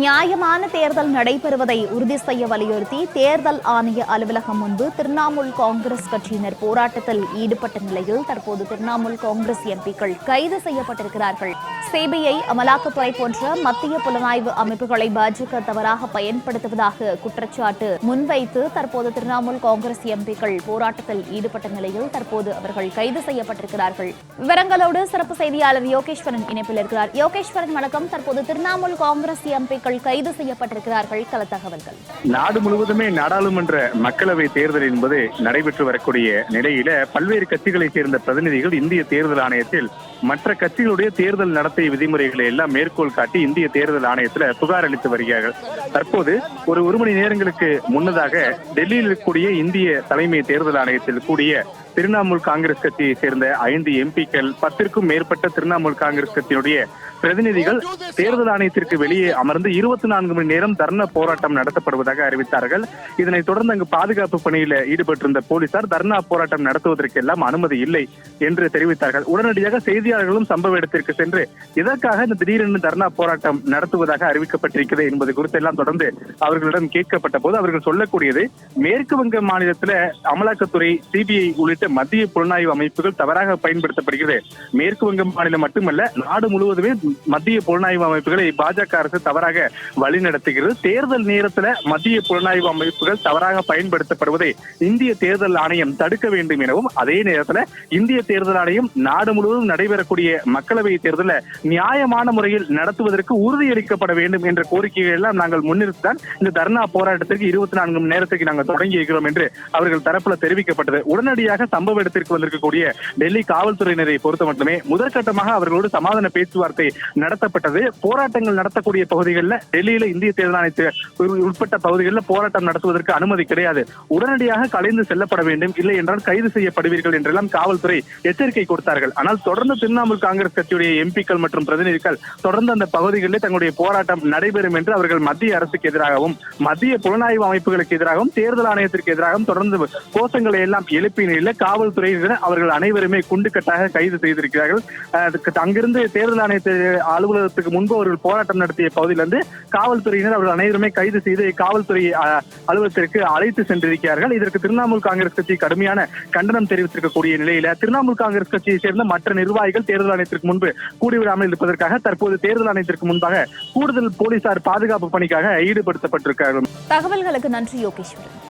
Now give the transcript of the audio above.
நியாயமான தேர்தல் நடைபெறுவதை உறுதி செய்ய வலியுறுத்தி தேர்தல் ஆணைய அலுவலகம் முன்பு திரிணாமுல் காங்கிரஸ் கட்சியினர் போராட்டத்தில் ஈடுபட்ட நிலையில் தற்போது திரிணாமுல் காங்கிரஸ் எம்பிக்கள் கைது செய்யப்பட்டிருக்கிறார்கள். சிபிஐ அமலாக்கத்துறை போன்ற மத்திய புலனாய்வு அமைப்புகளை பாஜக தவறாக பயன்படுத்துவதாக குற்றச்சாட்டு முன்வைத்து தற்போது திரிணாமுல் காங்கிரஸ் எம்பிக்கள் போராட்டத்தில் ஈடுபட்ட நிலையில் தற்போது அவர்கள் கைது செய்யப்பட்டிருக்கிறார்கள். விவரங்களோடு சிறப்பு செய்தியாளர் யோகேஸ்வரன் இணைப்பில் இருக்கிறார். யோகேஸ்வரன் வணக்கம். தற்போது திரிணாமுல் காங்கிரஸ் எம்பிக்கள் கைது செய்யப்பட்டிருக்கிறார்கள். கள தகவல்கள். நாடு முழுவதுமே நாடாளுமன்ற மக்களவை தேர்தல் என்பது நடைபெற்று வரக்கூடிய நிலையில பல்வேறு கட்சிகளைச் சேர்ந்த பிரதிநிதிகள் இந்திய தேர்தல் ஆணையத்தில் மற்ற கட்சிகளுடைய தேர்தல் நடத்தை விதிமுறைகளை எல்லாம் மேற்கோள் காட்டி இந்திய தேர்தல் ஆணையத்தில் புகார் அளித்து வருகிறார்கள். தற்போது ஒரு ஒரு மணி நேரங்களுக்கு முன்னதாக டெல்லியில் இருக்கக்கூடிய இந்திய தலைமை தேர்தல் ஆணையத்தில் கூடிய திரிணாமுல் காங்கிரஸ் கட்சியை சேர்ந்த ஐந்து எம்பிக்கள் பத்திற்கும் மேற்பட்ட திரிணாமுல் காங்கிரஸ் கட்சியினுடைய பிரதிநிதிகள் தேர்தல் ஆணையத்திற்கு வெளியே அமர்ந்து இருபத்தி நான்கு மணி நேரம் தர்ண போராட்டம் நடத்தப்படுவதாக அறிவித்தார்கள். இதனைத் தொடர்ந்து அங்கு பாதுகாப்பு பணியில் ஈடுபட்டிருந்த போலீசார் தர்ணா போராட்டம் நடத்துவதற்கெல்லாம் அனுமதி இல்லை என்று தெரிவித்தார்கள். உடனடியாக செய்தி செய்தியாளர்களும் சம்பவ இடத்திற்கு சென்று இதற்காக இந்த திடீரென தர்ணா போராட்டம் நடத்துவதாக அறிவிக்கப்பட்டிருக்கிறது என்பது குறித்து எல்லாம் தொடர்ந்து அவர்களிடம் கேட்கப்பட்ட போது அவர்கள் சொல்லக்கூடியது மேற்கு வங்க மாநிலத்தில் அமலாக்கத்துறை சிபிஐ உள்ளிட்ட மத்திய புலனாய்வு அமைப்புகள் தவறாக பயன்படுத்தப்படுகிறது. மேற்கு வங்க மாநிலம் மட்டுமல்ல நாடு முழுவதுமே மத்திய புலனாய்வு அமைப்புகளை பாஜக அரசு தவறாக வழிநடத்துகிறது. தேர்தல் நேரத்தில் மத்திய புலனாய்வு அமைப்புகள் தவறாக பயன்படுத்தப்படுவதை இந்திய தேர்தல் ஆணையம் தடுக்க வேண்டும் எனவும் அதே நேரத்தில் இந்திய தேர்தல் ஆணையம் நாடு முழுவதும் நடைபெற நடைபெறக்கூடிய மக்களவை தேர்தலை நியாயமான முறையில் நடத்துவதற்கு உறுதியளிக்கப்பட வேண்டும் என்ற கோரிக்கைகள் எல்லாம் நாங்கள் முன்னிறுத்திதான் இந்த தர்ணா போராட்டத்திற்கு இருபத்தி நான்கு மணி நேரத்துக்கு நாங்கள் தொடங்கி இருக்கிறோம் என்று அவர்கள் தரப்புல தெரிவிக்கப்பட்டது. உடனடியாக சம்பவ இடத்திற்கு வந்திருக்கக்கூடிய டெல்லி காவல்துறையினரை பொறுத்த மட்டுமே முதற்கட்டமாக அவர்களோடு சமாதான பேச்சுவார்த்தை நடத்தப்பட்டது. போராட்டங்கள் நடத்தக்கூடிய பகுதிகளில் டெல்லியில இந்திய தேர்தல் ஆணையத்து உட்பட்ட பகுதிகளில் போராட்டம் நடத்துவதற்கு அனுமதி கிடையாது. உடனடியாக கலைந்து செல்லப்பட வேண்டும். இல்லை என்றால் கைது செய்யப்படுவீர்கள் என்றெல்லாம் காவல்துறை எச்சரிக்கை கொடுத்தார்கள். ஆனால் தொடர்ந்து திரிணாமுல் காங்கிரஸ் கட்சியுடைய எம்பிக்கள் மற்றும் பிரதிநிதிகள் தொடர்ந்து அந்த பகுதிகளில் தங்களுடைய போராட்டம் நடைபெறும் என்று அவர்கள் மத்திய அரசுக்கு எதிராகவும் மத்திய புலனாய்வு அமைப்புகளுக்கு எதிராகவும் தேர்தல் ஆணையத்திற்கு எதிராகவும் தொடர்ந்து கோஷங்களை எல்லாம் எழுப்பிய நிலையில் காவல்துறையினர் அவர்கள் அனைவருமே குண்டுக்கட்டாக கைது செய்திருக்கிறார்கள். அங்கிருந்து தேர்தல் ஆணையத்து அலுவலகத்துக்கு முன்பு அவர்கள் போராட்டம் நடத்திய பகுதியிலிருந்து காவல்துறையினர் அவர்கள் அனைவருமே கைது செய்து காவல்துறை அலுவலகத்திற்கு அழைத்து சென்றிருக்கிறார்கள். இதற்கு திரிணாமுல் காங்கிரஸ் கட்சி கடுமையான கண்டனம் தெரிவித்திருக்கக்கூடிய நிலையில திரிணாமுல் காங்கிரஸ் கட்சியை சேர்ந்த மற்ற நிர்வாகிகள் தேர்தல் ஆணையத்திற்கு முன்பு கூடிவிடாமல் இருப்பதற்காக தற்போது தேர்தல் ஆணையத்திற்கு முன்பாக கூடுதல் போலீசார் பாதுகாப்பு பணிக்காக ஈடுபடுத்தப்பட்டிருக்கிறார்கள். தகவல்களுக்கு நன்றி யோகேஸ்வரன்.